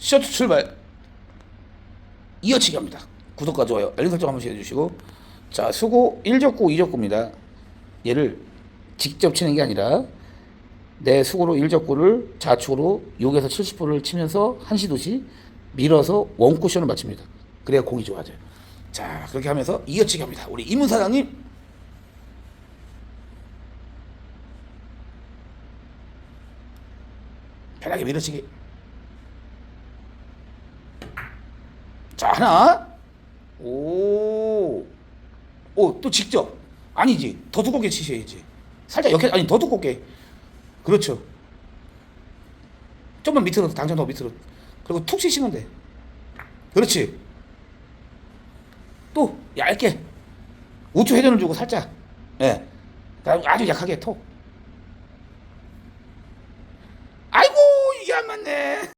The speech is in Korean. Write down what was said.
셔츠 출발 이어치기 합니다. 구독과 좋아요, 알림 설정 한 번씩 해주시고 자 수고 1적구 2적구입니다. 얘를 직접 치는 게 아니라 내 수고로 1적구를 좌측으로 6에서 70%를 치면서 한시도시 밀어서 원쿠션을 맞춥니다. 그래야 공이 좋아져요. 자 그렇게 하면서 이어치기 합니다. 우리 이문 사장님 편하게 밀어치기 자, 하나. 아? 오. 오, 또 직접. 아니지. 더 두껍게 치셔야지. 살짝 역해, 아니, 더 두껍게. 그렇죠. 좀만 밑으로, 당장 더 밑으로. 그리고 툭 치시면 돼. 그렇지. 또, 얇게. 우초 회전을 주고 살짝. 예. 아주 약하게 톡. 아이고, 이게 안 맞네.